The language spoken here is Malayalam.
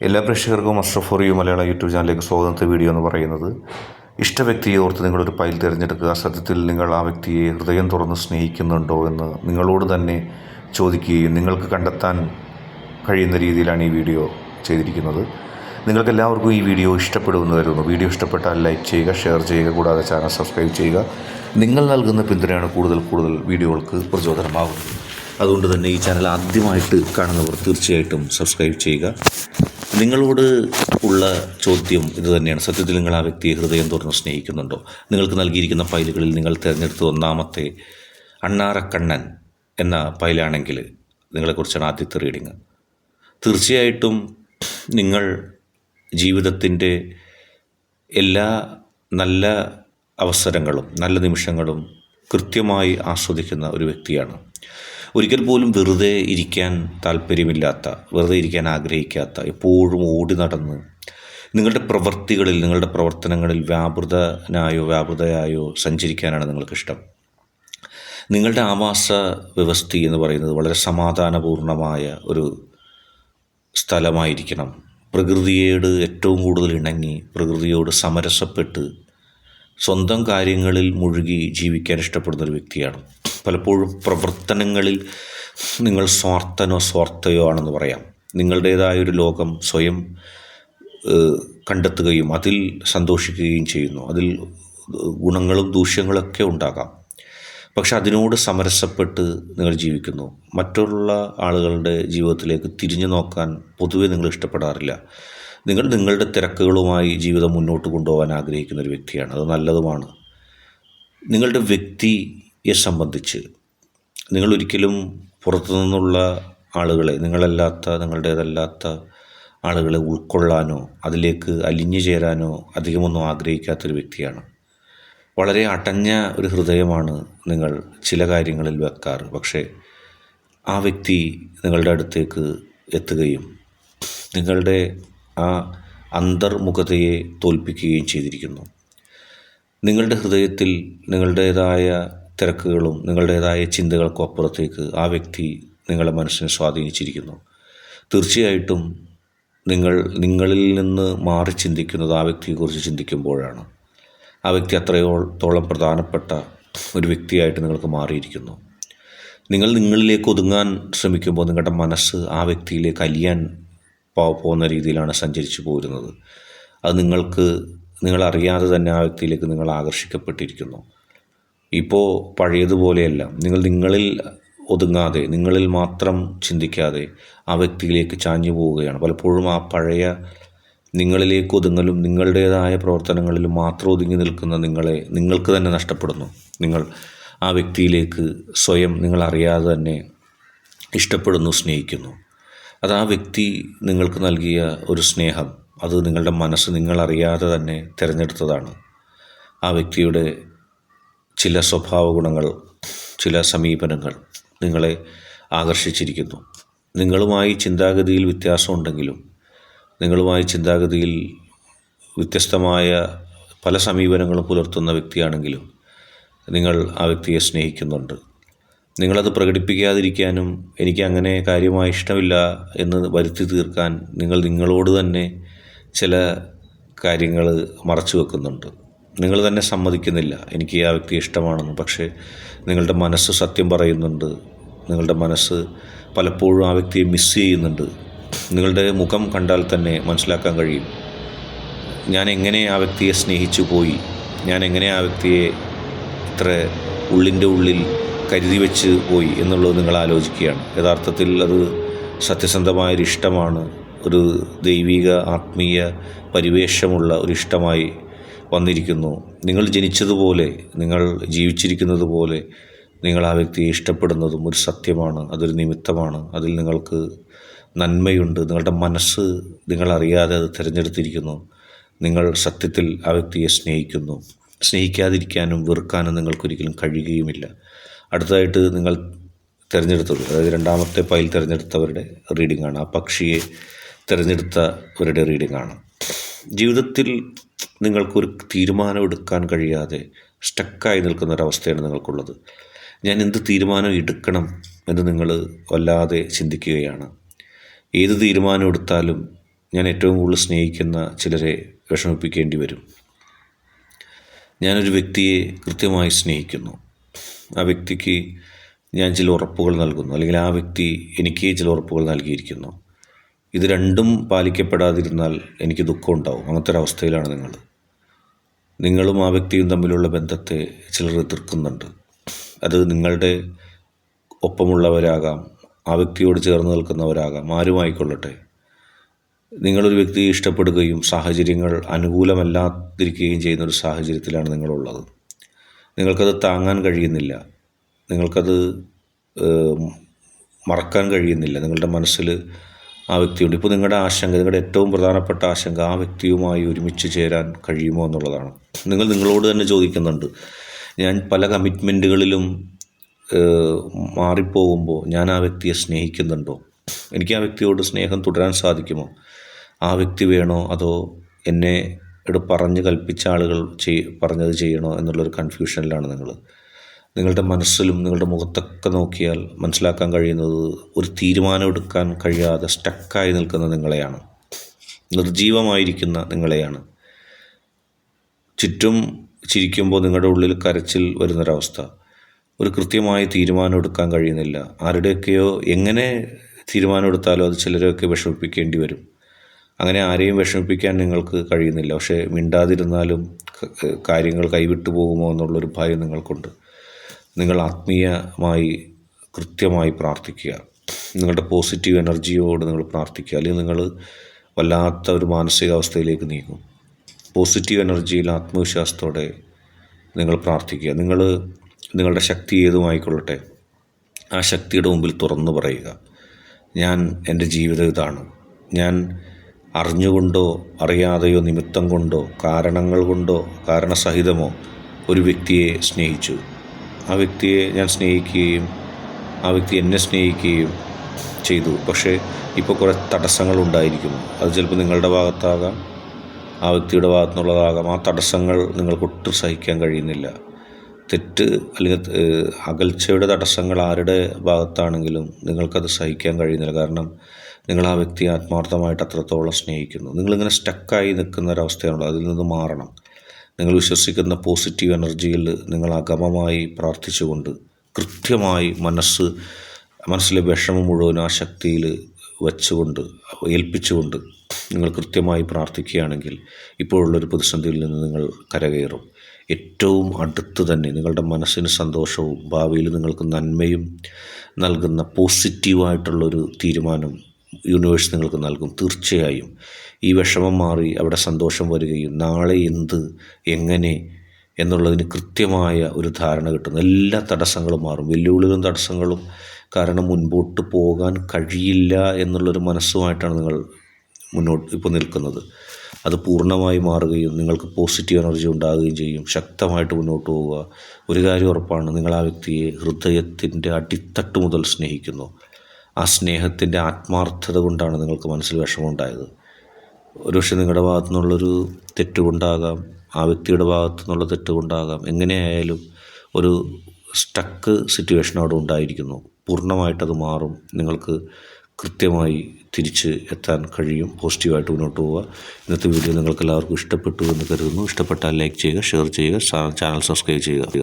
എല്ലാ പ്രേക്ഷകർക്കും യു മലയാള യൂട്യൂബ് ചാനലിലേക്ക് സ്വാഗതത്തെ വീഡിയോ എന്ന് പറയുന്നത് ഇഷ്ട വ്യക്തിയെ ഓർത്ത് നിങ്ങളൊരു ഫയൽ തിരഞ്ഞെടുക്കുക സത്യത്തിൽ നിങ്ങൾ ആ വ്യക്തിയെ ഹൃദയം തുറന്ന് സ്നേഹിക്കുന്നുണ്ടോ എന്ന് നിങ്ങളോട് തന്നെ ചോദിക്കുകയും നിങ്ങൾക്ക് കണ്ടെത്താൻ കഴിയുന്ന രീതിയിലാണ് ഈ വീഡിയോ ചെയ്തിരിക്കുന്നത്. നിങ്ങൾക്ക് എല്ലാവർക്കും ഈ വീഡിയോ ഇഷ്ടപ്പെടുമെന്ന് കരുതുന്നു. വീഡിയോ ഇഷ്ടപ്പെട്ടാൽ ലൈക്ക് ചെയ്യുക ഷെയർ ചെയ്യുക കൂടാതെ ചാനൽ സബ്സ്ക്രൈബ് ചെയ്യുക. നിങ്ങൾ നൽകുന്ന പിന്തുണയാണ് കൂടുതൽ കൂടുതൽ വീഡിയോകൾക്ക് പ്രചോദനമാകുന്നത്. അതുകൊണ്ട് തന്നെ ഈ ചാനൽ ആദ്യമായിട്ട് കാണുന്നവർ തീർച്ചയായിട്ടും സബ്സ്ക്രൈബ് ചെയ്യുക. നിങ്ങളോട് ഉള്ള ചോദ്യം ഇത് തന്നെയാണ്. സത്യത്തിൽ നിങ്ങൾ ആ വ്യക്തിയെ ഹൃദയം തുറന്ന് സ്നേഹിക്കുന്നുണ്ടോ? നിങ്ങൾക്ക് നൽകിയിരിക്കുന്ന ഫയലുകളിൽ നിങ്ങൾ തിരഞ്ഞെടുത്ത ഒന്നാമത്തെ അണ്ണാറക്കണ്ണൻ എന്ന ഫയലാണെങ്കിൽ നിങ്ങളെക്കുറിച്ചാണ് ആദ്യത്തെ റീഡിങ്. തീർച്ചയായിട്ടും നിങ്ങൾ ജീവിതത്തിന്റെ എല്ലാ നല്ല അവസരങ്ങളും നല്ല നിമിഷങ്ങളും കൃത്യമായി ആസ്വദിക്കുന്ന ഒരു വ്യക്തിയാണ്. ഒരിക്കൽ പോലും വെറുതെ ഇരിക്കാൻ താല്പര്യമില്ലാത്ത വെറുതെ ഇരിക്കാൻ ആഗ്രഹിക്കാത്ത എപ്പോഴും ഓടി നടന്ന് നിങ്ങളുടെ പ്രവൃത്തികളിൽ നിങ്ങളുടെ പ്രവർത്തനങ്ങളിൽ വ്യാപൃതനായോ വ്യാപൃതയായോ സഞ്ചരിക്കാനാണ് നിങ്ങൾക്കിഷ്ടം. നിങ്ങളുടെ ആവാസ വ്യവസ്ഥ എന്ന് പറയുന്നത് വളരെ സമാധാനപൂർണമായ ഒരു സ്ഥലമായിരിക്കണം. പ്രകൃതിയോട് ഏറ്റവും കൂടുതൽ ഇണങ്ങി പ്രകൃതിയോട് സമരസപ്പെട്ട് സ്വന്തം കാര്യങ്ങളിൽ മുഴുകി ജീവിക്കാൻ ഇഷ്ടപ്പെടുന്ന ഒരു വ്യക്തിയാണ്. പലപ്പോഴും പ്രവർത്തനങ്ങളിൽ നിങ്ങൾ സ്വാർത്ഥനോ സ്വാർത്ഥയോ ആണെന്ന് പറയാം. നിങ്ങളുടേതായ ഒരു ലോകം സ്വയം കണ്ടെത്തുകയും അതിൽ സന്തോഷിക്കുകയും ചെയ്യുന്നു. അതിൽ ഗുണങ്ങളും ദൂഷ്യങ്ങളൊക്കെ ഉണ്ടാകാം. പക്ഷെ അതിനോട് സമരസപ്പെട്ട് നിങ്ങൾ ജീവിക്കുന്നു. മറ്റുള്ള ആളുകളുടെ ജീവിതത്തിലേക്ക് തിരിഞ്ഞു നോക്കാൻ പൊതുവെ നിങ്ങൾ ഇഷ്ടപ്പെടാറില്ല. നിങ്ങൾ നിങ്ങളുടെ തിരക്കുകളുമായി ജീവിതം മുന്നോട്ട് കൊണ്ടുപോകാൻ ആഗ്രഹിക്കുന്ന ഒരു വ്യക്തിയാണ്. അത് നല്ലതുമാണ്. നിങ്ങളുടെ വ്യക്തിയെ സംബന്ധിച്ച് നിങ്ങൾ ഒരിക്കലും പുറത്തു നിന്നുള്ള ആളുകളെ നിങ്ങളല്ലാത്ത നിങ്ങളുടേതല്ലാത്ത ആളുകളെ ഉൾക്കൊള്ളാനോ അതിലേക്ക് അലിഞ്ഞു ചേരാനോ അധികമൊന്നും ആഗ്രഹിക്കാത്തൊരു വ്യക്തിയാണ്. വളരെ അടഞ്ഞ ഒരു ഹൃദയമാണ് നിങ്ങൾ ചില കാര്യങ്ങളിൽ വെക്കാറ്. പക്ഷേ ആ വ്യക്തി നിങ്ങളുടെ അടുത്തേക്ക് എത്തുകയും നിങ്ങളുടെ ആ അന്തർമുഖതയെ തോൽപ്പിക്കുകയും ചെയ്തിരിക്കുന്നു. നിങ്ങളുടെ ഹൃദയത്തിൽ നിങ്ങളുടേതായ തിരക്കുകളും നിങ്ങളുടേതായ ചിന്തകൾക്കും അപ്പുറത്തേക്ക് ആ വ്യക്തി നിങ്ങളുടെ മനസ്സിനെ സ്വാധീനിച്ചിരിക്കുന്നു. തീർച്ചയായിട്ടും നിങ്ങൾ നിങ്ങളിൽ നിന്ന് മാറി ചിന്തിക്കുന്നത് ആ വ്യക്തിയെക്കുറിച്ച് ചിന്തിക്കുമ്പോഴാണ്. ആ വ്യക്തി അത്രയോളം പ്രധാനപ്പെട്ട ഒരു വ്യക്തിയായിട്ട് നിങ്ങൾക്ക് മാറിയിരിക്കുന്നു. നിങ്ങൾ നിങ്ങളിലേക്ക് ഒതുങ്ങാൻ ശ്രമിക്കുമ്പോൾ നിങ്ങളുടെ മനസ്സ് ആ വ്യക്തിയിലേക്ക് അലിയാൻ പോകുന്ന രീതിയിലാണ് സഞ്ചരിച്ചു പോരുന്നത്. അത് നിങ്ങൾക്ക് നിങ്ങളറിയാതെ തന്നെ ആ വ്യക്തിയിലേക്ക് നിങ്ങൾ ആകർഷിക്കപ്പെട്ടിരിക്കുന്നു. ഇപ്പോൾ പഴയതുപോലെയല്ല. നിങ്ങൾ നിങ്ങളിൽ ഒതുങ്ങാതെ നിങ്ങളിൽ മാത്രം ചിന്തിക്കാതെ ആ വ്യക്തിയിലേക്ക് ചാഞ്ഞു പോവുകയാണ്. പലപ്പോഴും ആ പഴയ നിങ്ങളിലേക്ക് ഒതുങ്ങലും നിങ്ങളുടേതായ പ്രവർത്തനങ്ങളിലും മാത്രം ഒതുങ്ങി നിൽക്കുന്ന നിങ്ങളെ നിങ്ങൾക്ക് തന്നെ നഷ്ടപ്പെടുന്നു. നിങ്ങൾ ആ വ്യക്തിയിലേക്ക് സ്വയം നിങ്ങൾ അറിയാതെ തന്നെ ഇഷ്ടപ്പെടുന്നു സ്നേഹിക്കുന്നു. അത് ആ വ്യക്തി നിങ്ങൾക്ക് നൽകിയ ഒരു സ്നേഹം. അത് നിങ്ങളുടെ മനസ്സ് നിങ്ങളറിയാതെ തന്നെ തിരഞ്ഞെടുത്തതാണ്. ആ വ്യക്തിയുടെ ചില സ്വഭാവ ഗുണങ്ങൾ ചില സമീപനങ്ങൾ നിങ്ങളെ ആകർഷിച്ചിരിക്കുന്നു. നിങ്ങളുമായി ചിന്താഗതിയിൽ വ്യത്യാസമുണ്ടെങ്കിലും നിങ്ങളുമായി ചിന്താഗതിയിൽ വ്യത്യസ്തമായ പല സമീപനങ്ങളും പുലർത്തുന്ന വ്യക്തിയാണെങ്കിലും നിങ്ങൾ ആ വ്യക്തിയെ സ്നേഹിക്കുന്നുണ്ട്. നിങ്ങളത് പ്രകടിപ്പിക്കാതിരിക്കാനും എനിക്ക് അങ്ങനെ കാര്യമായി ഇഷ്ടമില്ല എന്ന് വരുത്തി തീർക്കാൻ നിങ്ങൾ നിങ്ങളോട് തന്നെ ചില കാര്യങ്ങൾ മറച്ചു വെക്കുന്നുണ്ട് നിങ്ങൾ തന്നെ സമ്മതിക്കുന്നില്ല. എനിക്ക് ആ വ്യക്തി ഇഷ്ടമാണെന്ന്. പക്ഷേ നിങ്ങളുടെ മനസ്സ് സത്യം പറയുന്നുണ്ട്. നിങ്ങളുടെ മനസ്സ് പലപ്പോഴും ആ വ്യക്തിയെ മിസ് ചെയ്യുന്നുണ്ട്. നിങ്ങളുടെ മുഖം കണ്ടാൽ തന്നെ മനസ്സിലാക്കാൻ കഴിയും. ഞാൻ എങ്ങനെ ആ വ്യക്തിയെ സ്നേഹിച്ചു പോയി? ഞാൻ എങ്ങനെ ആ വ്യക്തിയെ ഇത്ര ഉള്ളിന്റെ ഉള്ളിൽ കരുതി വെച്ച് പോയി എന്നുള്ളത് നിങ്ങൾ ആലോചിക്കുകയാണ്. യഥാർത്ഥത്തിൽ അത് സത്യസന്ധമായൊരു ഇഷ്ടമാണ് ഒരു ദൈവിക ആത്മീയ പരിവേഷമുള്ള ഒരു ഇഷ്ടമായി വന്നിരിക്കുന്നു. നിങ്ങൾ ജനിച്ചതുപോലെ നിങ്ങൾ ജീവിച്ചിരിക്കുന്നത് പോലെ നിങ്ങൾ ആ വ്യക്തിയെ ഇഷ്ടപ്പെടുന്നതും ഒരു സത്യമാണ് അതൊരു നിമിത്തമാണ്. അതിൽ നിങ്ങൾക്ക് നന്മയുണ്ട്. നിങ്ങളുടെ മനസ്സ് നിങ്ങളറിയാതെ അത് തിരഞ്ഞെടുത്തിരിക്കുന്നു. നിങ്ങൾ സത്യത്തിൽ ആ വ്യക്തിയെ സ്നേഹിക്കുന്നു. സ്നേഹിക്കാതിരിക്കാനും വെറുക്കാനും നിങ്ങൾക്കൊരിക്കലും കഴിയുകയുമില്ല. അടുത്തതായിട്ട് നിങ്ങൾ തിരഞ്ഞെടുത്തത് അതായത് രണ്ടാമത്തെ പൈൽ തിരഞ്ഞെടുത്തവരുടെ റീഡിംഗ് ആണ് ആ പക്ഷിയെ തിരഞ്ഞെടുത്തവരുടെ റീഡിംഗ് ആണ് ജീവിതത്തിൽ നിങ്ങൾക്കൊരു തീരുമാനം എടുക്കാൻ കഴിയാതെ സ്റ്റക്കായി നിൽക്കുന്ന ഒരവസ്ഥയാണ് നിങ്ങൾക്കുള്ളത്. ഞാൻ എന്ത് തീരുമാനം എടുക്കണം എന്ന് നിങ്ങൾ വല്ലാതെ ചിന്തിക്കുകയാണ്. ഏത് തീരുമാനം എടുത്താലും ഞാൻ ഏറ്റവും കൂടുതൽ സ്നേഹിക്കുന്ന ചിലരെ വിഷമിപ്പിക്കേണ്ടി വരും. ഞാനൊരു വ്യക്തിയെ കൃത്യമായി സ്നേഹിക്കുന്നു. ആ വ്യക്തിക്ക് ഞാൻ ചില ഉറപ്പുകൾ നൽകുന്നു. അല്ലെങ്കിൽ ആ വ്യക്തി എനിക്ക് ചില ഉറപ്പുകൾ നൽകിയിരിക്കുന്നു. ഇത് രണ്ടും പാലിക്കപ്പെടാതിരുന്നാൽ എനിക്ക് ദുഃഖം ഉണ്ടാവും അങ്ങനത്തെ ഒരു അവസ്ഥയിലാണ് നിങ്ങൾ. നിങ്ങളും ആ വ്യക്തിയും തമ്മിലുള്ള ബന്ധത്തെ ചിലർ എതിർക്കുന്നുണ്ട്. അത് നിങ്ങളുടെ ഒപ്പമുള്ളവരാകാം ആ വ്യക്തിയോട് ചേർന്ന് നിൽക്കുന്നവരാകാം ആരുമായിക്കൊള്ളട്ടെ നിങ്ങളൊരു വ്യക്തിയെ ഇഷ്ടപ്പെടുകയും സാഹചര്യങ്ങൾ അനുകൂലമല്ലാതിരിക്കുകയും ചെയ്യുന്ന ഒരു സാഹചര്യത്തിലാണ് നിങ്ങളുള്ളത്. നിങ്ങൾക്കത് താങ്ങാൻ കഴിയുന്നില്ല. നിങ്ങൾക്കത് മറക്കാൻ കഴിയുന്നില്ല. നിങ്ങളുടെ മനസ്സിൽ ആ വ്യക്തിയുണ്ട്. ഇപ്പോൾ നിങ്ങളുടെ ആശങ്ക നിങ്ങളുടെ ഏറ്റവും പ്രധാനപ്പെട്ട ആശങ്ക ആ വ്യക്തിയുമായി ഒരുമിച്ച് ചേരാൻ കഴിയുമോ എന്നുള്ളതാണ്. നിങ്ങൾ നിങ്ങളോട് തന്നെ ചോദിക്കുന്നുണ്ട്. ഞാൻ പല കമ്മിറ്റ്മെന്റുകളിലും മാറിപ്പോകുമ്പോൾ ഞാൻ ആ വ്യക്തിയെ സ്നേഹിക്കുന്നുണ്ടോ? എനിക്ക് ആ വ്യക്തിയോട് സ്നേഹം തുടരാൻ സാധിക്കുമോ? ആ വ്യക്തി വേണോ അതോ എന്നെ പറഞ്ഞ് കൽപ്പിച്ച ആളുകൾ ചെയ് പറഞ്ഞത് ചെയ്യണോ എന്നുള്ളൊരു കൺഫ്യൂഷനിലാണ് നിങ്ങൾ നിങ്ങളുടെ മനസ്സിലും നിങ്ങളുടെ മുഖത്തൊക്കെ നോക്കിയാൽ മനസ്സിലാക്കാൻ കഴിയുന്നത് ഒരു തീരുമാനമെടുക്കാൻ കഴിയാതെ സ്റ്റക്കായി നിൽക്കുന്ന നിങ്ങളെയാണ്. നിർജീവമായിരിക്കുന്ന നിങ്ങളെയാണ്. ചുറ്റും ചിരിക്കുമ്പോൾ നിങ്ങളുടെ ഉള്ളിൽ കരച്ചിൽ വരുന്നൊരവസ്ഥ. ഒരു കൃത്യമായ തീരുമാനം എടുക്കാൻ കഴിയുന്നില്ല. ആരുടെയൊക്കെയോ എങ്ങനെ തീരുമാനമെടുത്താലോ അത് ചിലരെയൊക്കെ വിഷമിപ്പിക്കേണ്ടി വരും. അങ്ങനെ ആരെയും വിഷമിപ്പിക്കാൻ നിങ്ങൾക്ക് കഴിയുന്നില്ല. പക്ഷേ മിണ്ടാതിരുന്നാലും കാര്യങ്ങൾ കൈവിട്ടു പോകുമോ എന്നുള്ളൊരു ഭയം നിങ്ങൾക്കുണ്ട്. നിങ്ങൾ ആത്മീയമായി കൃത്യമായി പ്രാർത്ഥിക്കുക. നിങ്ങളുടെ പോസിറ്റീവ് എനർജിയോട് നിങ്ങൾ പ്രാർത്ഥിക്കുക. അല്ലെങ്കിൽ നിങ്ങൾ വല്ലാത്ത ഒരു മാനസികാവസ്ഥയിലേക്ക് നീങ്ങും. പോസിറ്റീവ് എനർജിയിൽ ആത്മവിശ്വാസത്തോടെ നിങ്ങൾ പ്രാർത്ഥിക്കുക. നിങ്ങൾ നിങ്ങളുടെ ശക്തി ഏതുമായിക്കൊള്ളട്ടെ ആ ശക്തിയുടെ മുമ്പിൽ തുറന്നു പറയുക. ഞാൻ എന്റെ ജീവിതം ഇതാണ്. ഞാൻ അറിഞ്ഞുകൊണ്ടോ അറിയാതെയോ നിമിത്തം കൊണ്ടോ കാരണങ്ങൾ കൊണ്ടോ കാരണസഹിതമോ ഒരു വ്യക്തിയെ സ്നേഹിച്ചു. ആ വ്യക്തിയെ ഞാൻ സ്നേഹിക്കുകയും ആ വ്യക്തി എന്നെ സ്നേഹിക്കുകയും ചെയ്തു. പക്ഷേ ഇപ്പോൾ കുറേ തടസ്സങ്ങൾ ഉണ്ടായിരിക്കുന്നു. അത് ചിലപ്പോൾ നിങ്ങളുടെ ഭാഗത്താകാം ആ വ്യക്തിയുടെ ഭാഗത്തു നിന്നുള്ളതാകാം ആ തടസ്സങ്ങൾ നിങ്ങൾക്ക് ഒട്ടും സഹിക്കാൻ കഴിയുന്നില്ല. തെറ്റ് അല്ലെങ്കിൽ അകൽച്ചയുടെ തടസ്സങ്ങൾ ആരുടെ ഭാഗത്താണെങ്കിലും നിങ്ങൾക്കത് സഹിക്കാൻ കഴിയുന്നില്ല. കാരണം നിങ്ങൾ ആ വ്യക്തിയെ ആത്മാർത്ഥമായിട്ട് അത്രത്തോളം സ്നേഹിക്കുന്നു. നിങ്ങളിങ്ങനെ സ്റ്റക്കായി നിൽക്കുന്ന ഒരവസ്ഥയാണല്ലോ അതിൽ നിന്ന് മാറണം. നിങ്ങൾ വിശ്വസിക്കുന്ന പോസിറ്റീവ് എനർജിയിൽ നിങ്ങൾ അഗമമായി പ്രാർത്ഥിച്ചുകൊണ്ട് കൃത്യമായി മനസ്സ് മനസ്സിലെ വിഷമം മുഴുവൻ ആ ശക്തിയിൽ വച്ചുകൊണ്ട് ഏൽപ്പിച്ചുകൊണ്ട് നിങ്ങൾ കൃത്യമായി പ്രാർത്ഥിക്കുകയാണെങ്കിൽ ഇപ്പോഴുള്ളൊരു പ്രതിസന്ധിയിൽ നിന്ന് നിങ്ങൾ കരകയറും. ഏറ്റവും അടുത്ത് തന്നെ നിങ്ങളുടെ മനസ്സിന് സന്തോഷവും ഭാവിയിൽ നിങ്ങൾക്ക് നന്മയും നൽകുന്ന പോസിറ്റീവായിട്ടുള്ളൊരു തീരുമാനം യൂണിവേഴ്സ് നിങ്ങൾക്ക് നൽകും. തീർച്ചയായും ഈ വിഷമം മാറി അവിടെ സന്തോഷം വരികയും നാളെ എന്ത് എങ്ങനെ എന്നുള്ളതിന് കൃത്യമായ ഒരു ധാരണ കിട്ടുന്നു. എല്ലാ തടസ്സങ്ങളും മാറും. വെല്ലുവിളികളും തടസ്സങ്ങളും കാരണം മുൻപോട്ട് പോകാൻ കഴിയില്ല എന്നുള്ളൊരു മനസ്സുമായിട്ടാണ് നിങ്ങൾ മുന്നോട്ട് ഇപ്പോൾ നിൽക്കുന്നത്. അത് പൂർണമായി മാറുകയും നിങ്ങൾക്ക് പോസിറ്റീവ് എനർജി ഉണ്ടാകുകയും ചെയ്യും. ശക്തമായിട്ട് മുന്നോട്ട് പോവുക. ഒരു കാര്യം ഉറപ്പാണ് നിങ്ങൾ ആ വ്യക്തിയെ ഹൃദയത്തിന്റെ അടിത്തട്ട് മുതൽ സ്നേഹിക്കുന്നു. ആ സ്നേഹത്തിന്റെ ആത്മാർത്ഥത കൊണ്ടാണ് നിങ്ങൾക്ക് മനസ്സിൽ വിഷമമുണ്ടായത്. ഒരുപക്ഷെ നിങ്ങളുടെ ഭാഗത്തു നിന്നുള്ളൊരു തെറ്റുകൊണ്ടാകാം ആ വ്യക്തിയുടെ ഭാഗത്തു നിന്നുള്ള തെറ്റുകൊണ്ടാകാം എങ്ങനെയായാലും ഒരു സ്റ്റക്ക് സിറ്റുവേഷൻ അവിടെ ഉണ്ടായിരിക്കുന്നു. പൂർണമായിട്ടത് മാറും. നിങ്ങൾക്ക് കൃത്യമായി തിരിച്ച് എത്താൻ കഴിയും. പോസിറ്റീവായിട്ട് മുന്നോട്ട് പോവുക. ഇന്നത്തെ വീഡിയോ നിങ്ങൾക്ക് എല്ലാവർക്കും ഇഷ്ടപ്പെട്ടു എന്ന് കരുതുന്നു. ഇഷ്ടപ്പെട്ടാൽ ലൈക്ക് ചെയ്യുക ഷെയർ ചെയ്യുക ചാനൽ സബ്സ്ക്രൈബ് ചെയ്യുക.